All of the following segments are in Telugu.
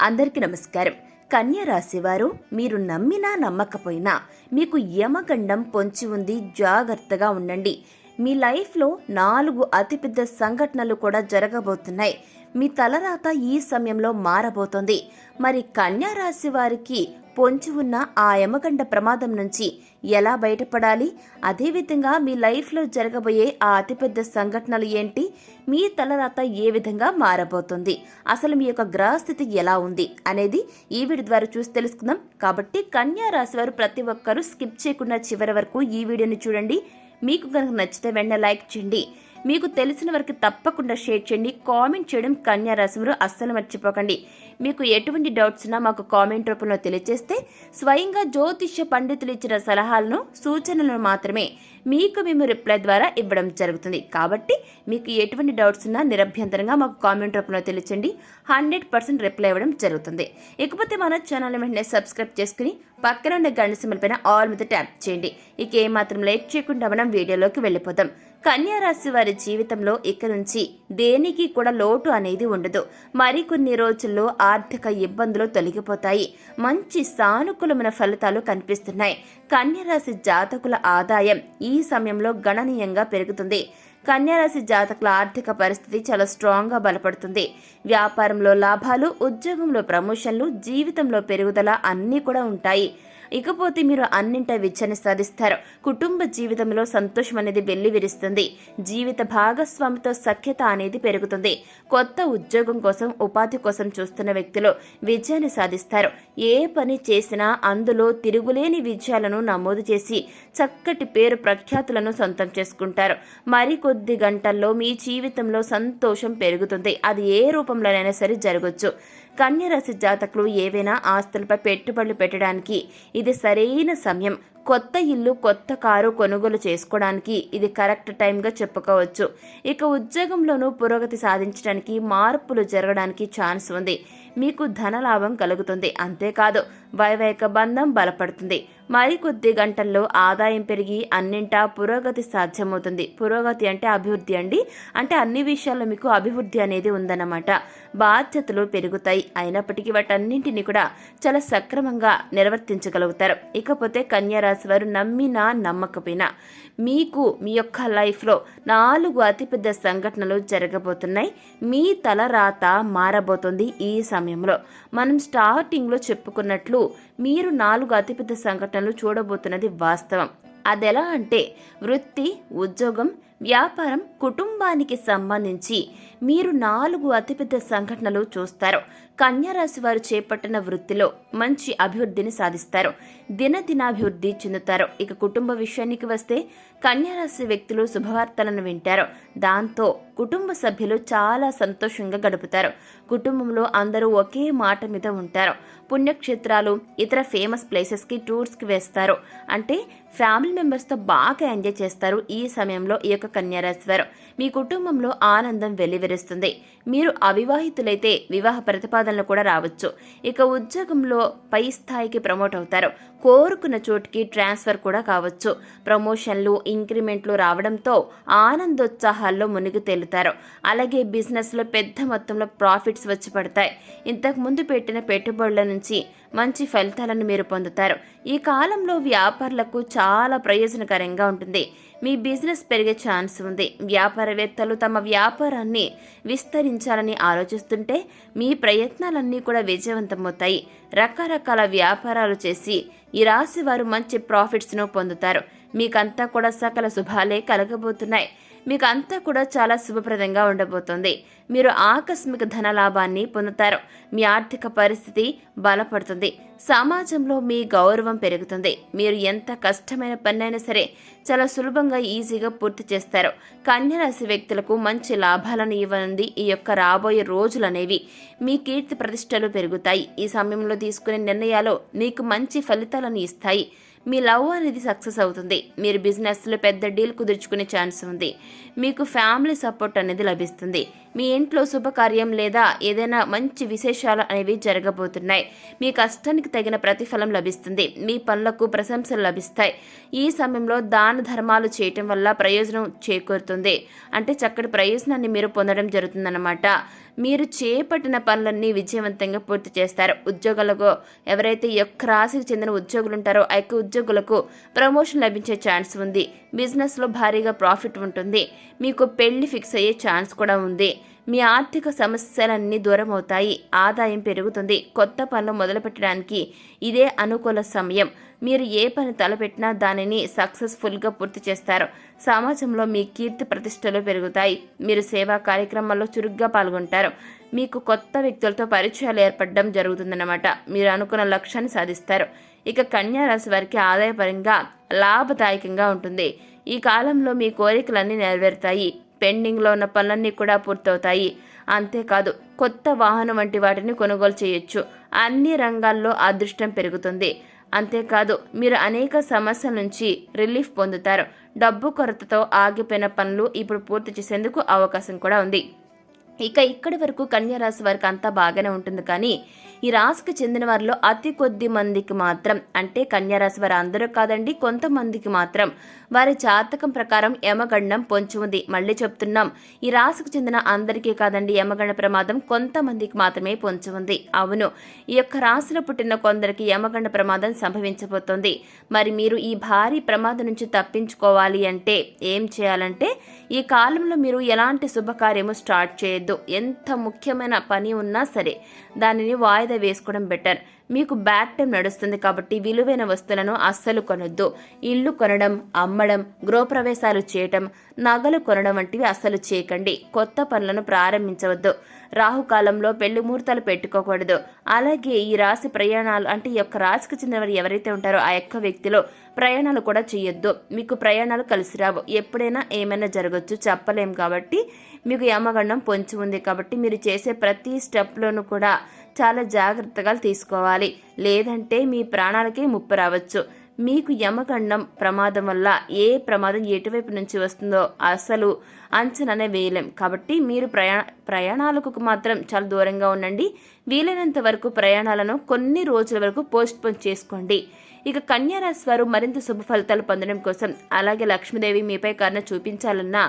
అందరికీ నమస్కారం. కన్య రాశి వారు మీరు నమ్మినా నమ్మకపోయినా మీకు యమగండం పొంచి ఉంది జాగ్రత్తగా ఉండండి. మీ లైఫ్లో నాలుగు అతిపెద్ద సంఘటనలు కూడా జరగబోతున్నాయి. మీ తలరాత ఈ సమయంలో మారబోతోంది. మరి కన్యా రాశి వారికి పొంచి ఉన్న ఆ యమగండ ప్రమాదం నుంచి ఎలా బయటపడాలి? అదేవిధంగా మీ లైఫ్లో జరగబోయే ఆ అతిపెద్ద సంఘటనలు ఏంటి? మీ తలరాత ఏ విధంగా మారబోతుంది? అసలు మీ యొక్క గ్రహస్థితి ఎలా ఉంది? అనేది ఈ వీడియో ద్వారా చూసి తెలుసుకుందాం. కాబట్టి కన్యా రాశి వారు ప్రతి ఒక్కరూ స్కిప్ చేయకుండా చివరి వరకు ఈ వీడియోని చూడండి. మీకు కనుక నచ్చితే వెంటనే లైక్ చేయండి. మీకు తెలిసిన వరకు తప్పకుండా షేర్ చేయండి. కామెంట్ చేయడం కన్యా రాశి అస్సలు మర్చిపోకండి. మీకు ఎటువంటి డౌట్స్ ఉన్నా మాకు కామెంట్ రూపంలో తెలియజేస్తే స్వయంగా జ్యోతిష్య పండితులు ఇచ్చిన సలహాలను సూచనలను మాత్రమే మీకు మేము రిప్లై ద్వారా ఇవ్వడం జరుగుతుంది. కాబట్టి మీకు ఎటువంటి డౌట్స్ ఉన్నా నిరభ్యంతరంగా మాకు కామెంట్ రూపంలో తెలియచండి హండ్రెడ్ పర్సెంట్ రిప్లై ఇవ్వడం జరుగుతుంది. ఇకపోతే మన ఛానల్ వెంటనే సబ్స్క్రైబ్ చేసుకుని పక్కన ఉన్న గంట సింబల్ పైన ఆల్ మీద ట్యాప్ చేయండి. ఇక ఏమాత్రం లేట్ చేయకుండా మనం వీడియోలోకి వెళ్ళిపోదాం. కన్యారాశి వారి జీవితంలో ఇక నుంచి దేనికి కూడా లోటు అనేది ఉండదు. మరికొన్ని రోజుల్లో ఆర్థిక ఇబ్బందులు తొలగిపోతాయి. మంచి సానుకూలమైన ఫలితాలు కనిపిస్తున్నాయి. కన్యారాశి జాతకుల ఆదాయం ఈ సమయంలో గణనీయంగా పెరుగుతుంది. కన్యారాశి జాతకుల ఆర్థిక పరిస్థితి చాలా స్ట్రాంగ్గా బలపడుతుంది. వ్యాపారంలో లాభాలు ఉద్యోగంలో ప్రమోషన్లు జీవితంలో పెరుగుదల అన్నీ కూడా ఉంటాయి. ఇకపోతే మీరు అన్నింట విచ్చని సాధిస్తారు కుటుంబ జీవితంలో సంతోషం అనేది వెళ్ళి విరుస్తుంది జీవిత భాగస్వామితో సఖ్యత అనేది పెరుగుతుంది. కొత్త ఉద్యోగం కోసం ఉపాధి కోసం చూస్తున్న వ్యక్తులు విజయాన్ని సాధిస్తారు. ఏ పని చేసినా అందులో తిరుగులేని విజయాలను నమోదు చేసి చక్కటి పేరు ప్రఖ్యాతులను సొంతం చేసుకుంటారు. మరికొద్ది గంటల్లో మీ జీవితంలో సంతోషం పెరుగుతుంది. అది ఏ రూపంలోనైనా సరే జరగచ్చు. కన్యరాశి జాతకులు ఏవైనా ఆస్తులపై పెట్టుబడులు పెట్టడానికి ఇది సరైన సమయం. కొత్త ఇల్లు కొత్త కారు కొనుగోలు చేసుకోవడానికి ఇది కరెక్ట్ టైంగా చెప్పుకోవచ్చు. ఇక ఉద్యోగంలోనూ పురోగతి సాధించడానికి మార్పులు జరగడానికి ఛాన్స్ ఉంది. మీకు ధనలాభం కలుగుతుంది. అంతేకాదు వైవాహిక బంధం బలపడుతుంది. మరికొద్ది గంటల్లో ఆదాయం పెరిగి అన్నింటా పురోగతి సాధ్యమవుతుంది. పురోగతి అంటే అభివృద్ధి అండి. అంటే అన్ని విషయాల్లో మీకు అభివృద్ధి అనేది ఉందన్నమాట. బాధ్యతలు పెరుగుతాయి. అయినప్పటికీ వాటన్నింటినీ కూడా చాలా సక్రమంగా నిర్వర్తించగలుగుతారు. ఇకపోతే కన్యారాశి వారు నమ్మినా నమ్మకపోయినా మీకు మీ యొక్క లైఫ్లో నాలుగు అతిపెద్ద సంఘటనలు జరగబోతున్నాయి. మీ తల రాత మారబోతుంది ఈ సమయంలో. మనం స్టార్టింగ్లో చెప్పుకున్నట్లు మీరు నాలుగు అతిపెద్ద సంఘటనలు చూడబోతున్నది వాస్తవం. అదెలా అంటే వృత్తి ఉద్యోగం వ్యాపారం కుటుంబానికి సంబంధించి మీరు నాలుగు అతిపెద్ద సంఘటనలు చూస్తారు. కన్యారాశి వారు చేపట్టిన వృత్తిలో మంచి అభివృద్ధిని సాధిస్తారు. దినదినాభివృద్ధి చెందుతారు. ఇక కుటుంబ విషయానికి వస్తే కన్యారాశి వ్యక్తులు శుభవార్తలను వింటారు. దాంతో కుటుంబ సభ్యులు చాలా సంతోషంగా గడుపుతారు. కుటుంబంలో అందరూ ఒకే మాట మీద ఉంటారు. పుణ్యక్షేత్రాలు ఇతర ఫేమస్ ప్లేసెస్కి టూర్స్కి వేస్తారు. అంటే ఫ్యామిలీ మెంబర్స్తో బాగా ఎంజాయ్ చేస్తారు. ఈ సమయంలో ఈ యొక్క కన్యారాశి వారు మీ కుటుంబంలో ఆనందం వెల్లివిరుస్తుంది. మీరు అవివాహితులైతే వివాహ ప్రతిపాదనలు కూడా రావచ్చు. ఇక ఉద్యోగంలో పై స్థాయికి ప్రమోట్ అవుతారు. కోరుకున్న చోటుకి ట్రాన్స్ఫర్ కూడా కావచ్చు. ప్రమోషన్లు ఇంక్రిమెంట్లు రావడంతో ఆనందోత్సాహాల్లో మునిగి తేలుతారు. అలాగే బిజినెస్లో పెద్ద మొత్తంలో ప్రాఫిట్స్ వచ్చి పడతాయి. ఇంతకు ముందు పెట్టిన పెట్టుబడుల నుంచి మంచి ఫలితాలను మీరు పొందుతారు. ఈ కాలంలో వ్యాపారులకు చాలా ప్రయోజనకరంగా ఉంటుంది. మీ బిజినెస్ పెరిగే ఛాన్స్ ఉంది. వ్యాపారవేత్తలు తమ వ్యాపారాన్ని విస్తరించాలని ఆలోచిస్తుంటే మీ ప్రయత్నాలన్నీ కూడా విజయవంతమవుతాయి. రకరకాల వ్యాపారాలు చేసి ఈ రాశి వారు మంచి ప్రాఫిట్స్ను పొందుతారు. మీకంతా కూడా సకల శుభాలే కలగబోతున్నాయి. మీకు అంతా కూడా చాలా శుభప్రదంగా ఉండబోతోంది. మీరు ఆకస్మిక ధన లాభాన్ని పొందుతారు. మీ ఆర్థిక పరిస్థితి బలపడుతుంది. సమాజంలో మీ గౌరవం పెరుగుతుంది. మీరు ఎంత కష్టమైన పనైనా సరే చాలా సులభంగా ఈజీగా పూర్తి చేస్తారు. కన్యరాశి వ్యక్తులకు మంచి లాభాలను ఇవ్వనుంది. ఈ యొక్క రాబోయే రోజులు అనేవి మీ కీర్తి ప్రతిష్టలు పెరుగుతాయి. ఈ సమయంలో తీసుకునే నిర్ణయాలు నీకు మంచి ఫలితాలను ఇస్తాయి. మీ లవ్ అనేది సక్సెస్ అవుతుంది. మీరు బిజినెస్లో పెద్ద డీల్ కుదుర్చుకునే ఛాన్స్ ఉంది. మీకు ఫ్యామిలీ సపోర్ట్ అనేది లభిస్తుంది. మీ ఇంట్లో శుభకార్యం లేదా ఏదైనా మంచి విశేషాలు అనేవి జరగబోతున్నాయి. మీ కష్టానికి తగిన ప్రతిఫలం లభిస్తుంది. మీ పనులకు ప్రశంసలు లభిస్తాయి. ఈ సమయంలో దాన ధర్మాలు చేయటం వల్ల ప్రయోజనం చేకూరుతుంది. అంటే చక్కటి ప్రయోజనాన్ని మీరు పొందడం జరుగుతుందన్నమాట. మీరు చేపట్టిన పనులన్నీ విజయవంతంగా పూర్తి చేస్తారు. ఉద్యోగులకు ఎవరైతే ఈ యొక్క రాశికి చెందిన ఉద్యోగులు ఉంటారో ఆ యొక్క ఉద్యోగులకు ప్రమోషన్ లభించే ఛాన్స్ ఉంది. బిజినెస్లో భారీగా ప్రాఫిట్ ఉంటుంది. మీకు పెళ్ళి ఫిక్స్ అయ్యే ఛాన్స్ కూడా ఉంది. మీ ఆర్థిక సమస్యలన్నీ దూరం అవుతాయి ఆదాయం పెరుగుతుంది. కొత్త పనులు మొదలుపెట్టడానికి ఇదే అనుకూల సమయం. మీరు ఏ పని తలపెట్టినా దానిని సక్సెస్ఫుల్గా పూర్తి చేస్తారు. సమాజంలో మీ కీర్తి ప్రతిష్టలు పెరుగుతాయి. మీరు సేవా కార్యక్రమాల్లో చురుగ్గా పాల్గొంటారు. మీకు కొత్త వ్యక్తులతో పరిచయాలు ఏర్పడడం జరుగుతుందన్నమాట. మీరు అనుకున్న లక్ష్యాన్ని సాధిస్తారు. ఇక కన్యా రాశి వారికి ఆదాయపరంగా లాభదాయకంగా ఉంటుంది. ఈ కాలంలో మీ కోరికలన్నీ నెరవేరుతాయి. పెండింగ్లో ఉన్న పనులన్నీ కూడా పూర్తవుతాయి. అంతేకాదు కొత్త వాహనం వంటి వాటిని కొనుగోలు చేయొచ్చు. అన్ని రంగాల్లో అదృష్టం పెరుగుతుంది. అంతేకాదు మీరు అనేక సమస్యల నుంచి రిలీఫ్ పొందుతారు. డబ్బు కొరతతో ఆగిపోయిన పనులు ఇప్పుడు పూర్తి చేసేందుకు అవకాశం కూడా ఉంది. ఇక ఇక్కడి వరకు కన్యారాశి వారికి అంతా బాగానే ఉంటుంది కానీ ఈ రాశికి చెందిన వారిలో అతి కొద్ది మందికి మాత్రం అంటే కన్యారాశి వారు అందరూ కాదండి కొంతమందికి మాత్రం వారి జాతకం ప్రకారం యమగండం పొంచి ఉంది. మళ్ళీ చెప్తున్నాం ఈ రాశికి చెందిన అందరికీ కాదండి యమగండ ప్రమాదం కొంతమందికి మాత్రమే పొంచి ఉంది. అవును ఈ యొక్క రాశిలో పుట్టిన కొందరికి యమగండ ప్రమాదం సంభవించబోతోంది. మరి మీరు ఈ భారీ ప్రమాదం నుంచి తప్పించుకోవాలి అంటే ఏం చేయాలంటే ఈ కాలంలో మీరు ఎలాంటి శుభకార్యము స్టార్ట్ చేయొద్దు ఎంత ముఖ్యమైన పని ఉన్నా సరే దానిని వాయిదా వేసుకోవడం బెటర్ మీకు బ్యాక్ టైం నడుస్తుంది కాబట్టి విలువైన వస్తువులను అస్సలు కొనొద్దు. ఇల్లు కొనడం అమ్మడం గృహప్రవేశాలు చేయటం నగలు కొనడం వంటివి అస్సలు చేయకండి. కొత్త పనులను ప్రారంభించవద్దు. రాహుకాలంలో పెళ్ళి ముహూర్తాలు పెట్టుకోకూడదు. అలాగే ఈ రాశి ప్రయాణాలు అంటే ఈ యొక్క రాశికి చెందినవారు ఎవరైతే ఉంటారో ఆ యొక్క వ్యక్తిలో ప్రయాణాలు కూడా చేయొద్దు. మీకు ప్రయాణాలు కలిసి రావు. ఎప్పుడైనా ఏమైనా జరగచ్చు చెప్పలేం కాబట్టి మీకు యమగండం పొంచి ఉంది కాబట్టి మీరు చేసే ప్రతి స్టెప్లోనూ కూడా చాలా జాగ్రత్తగా తీసుకోవాలి. లేదంటే మీ ప్రాణాలకే ముప్పు రావచ్చు. మీకు యమకండం ప్రమాదం వల్ల ఏ ప్రమాదం ఎటువైపు నుంచి వస్తుందో అసలు అంచనానే వేయలేం. కాబట్టి మీరు ప్రయాణ ప్రయాణాలకు మాత్రం చాలా దూరంగా ఉండండి. వీలైనంత వరకు ప్రయాణాలను కొన్ని రోజుల వరకు పోస్ట్ పోన్ చేసుకోండి. ఇక కన్యారాశి వారు మరింత శుభ ఫలితాలు పొందడం కోసం అలాగే లక్ష్మీదేవి మీపై కరుణ చూపించాలన్నా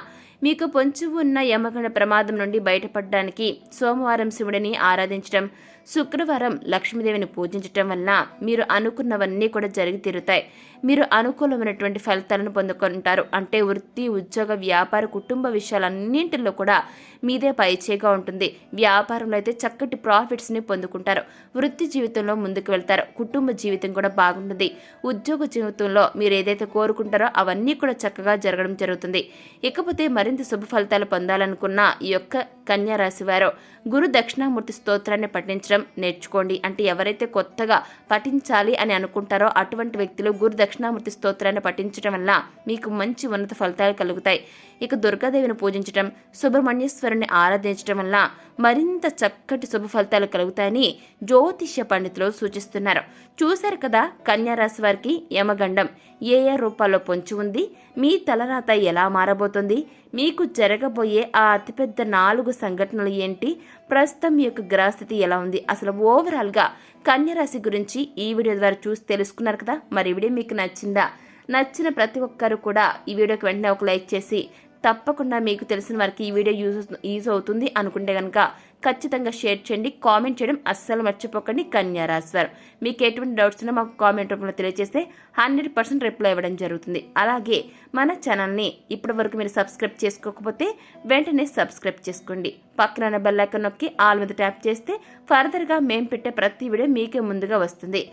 మీకు పొంచి ఉన్న యమగణ ప్రమాదం నుండి బయటపడడానికి సోమవారం శివుడిని ఆరాధించడం శుక్రవారం లక్ష్మీదేవిని పూజించటం వలన మీరు అనుకున్నవన్నీ కూడా జరిగి తీరుతాయి. మీరు అనుకూలమైనటువంటి ఫలితాలను పొందుకుంటారు. అంటే వృత్తి ఉద్యోగ వ్యాపార కుటుంబ విషయాలన్నింటిలో కూడా మీదే పైచేగా ఉంటుంది. వ్యాపారంలో అయితే చక్కటి ప్రాఫిట్స్ని పొందుకుంటారు. వృత్తి జీవితంలో ముందుకు వెళ్తారు. కుటుంబ జీవితం కూడా బాగుంటుంది. ఉద్యోగ జీవితంలో మీరు ఏదైతే కోరుకుంటారో అవన్నీ కూడా చక్కగా జరగడం జరుగుతుంది. ఇకపోతే మరి మరింత శుభ ఫలితాలు పొందాలనుకున్న ఈ యొక్క కన్యా రాశి వారు గురు దక్షిణామూర్తి స్తోత్రాన్ని పఠించడం నేర్చుకోండి. అంటే ఎవరైతే కొత్తగా పఠించాలి అని అనుకుంటారో అటువంటి వ్యక్తులు గురు దక్షిణామూర్తి స్తోత్రాన్ని పఠించడం వల్ల మీకు మంచి ఉన్నత ఫలితాలు కలుగుతాయి. ఇక దుర్గాదేవిని పూజించటం సుబ్రహ్మణ్యేశ్వరుని ఆరాధించటం వల్ల మరింత చక్కటి శుభ ఫలితాలు కలుగుతాయని జ్యోతిష్య పండితులు సూచిస్తున్నారు. చూశారు కదా కన్యారాశి వారికి యమగండం ఏ ఏ రూపాల్లో పొంచి ఉంది మీ తలరాత ఎలా మారబోతుంది మీకు జరగబోయే ఆ అతిపెద్ద నాలుగు సంఘటనలు ఏంటి ప్రస్తుతం మీ యొక్క గ్రహస్థితి ఎలా ఉంది అసలు ఓవరాల్గా కన్యరాశి గురించి ఈ వీడియో ద్వారా చూసి తెలుసుకున్నారు కదా మరి వీడియో మీకు నచ్చిందా? నచ్చిన ప్రతి ఒక్కరు కూడా ఈ వీడియోకి వెంటనే ఒక లైక్ చేసి తప్పకుండా మీకు తెలిసిన వారికి ఈ వీడియో యూజ్ యూజ్ అవుతుంది అనుకుంటే కనుక ఖచ్చితంగా షేర్ చేయండి కామెంట్ చేయడం అస్సలు మర్చిపోకండి కన్యారాశ్వర్ మీకు ఎటువంటి డౌట్స్ ఉన్నా మాకు కామెంట్ రూపంలో తెలియజేస్తే హండ్రెడ్ పర్సెంట్ రిప్లై ఇవ్వడం జరుగుతుంది. అలాగే మన ఛానల్ని ఇప్పటి వరకు మీరు సబ్స్క్రైబ్ చేసుకోకపోతే వెంటనే సబ్స్క్రైబ్ చేసుకోండి. పక్కన బెల్ ఐకన్ నొక్కి ఆల్ మీద ట్యాప్ చేస్తే ఫర్దర్గా మేము పెట్టే ప్రతి వీడియో మీకే ముందుగా వస్తుంది.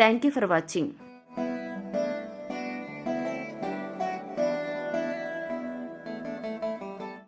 Thank you for watching.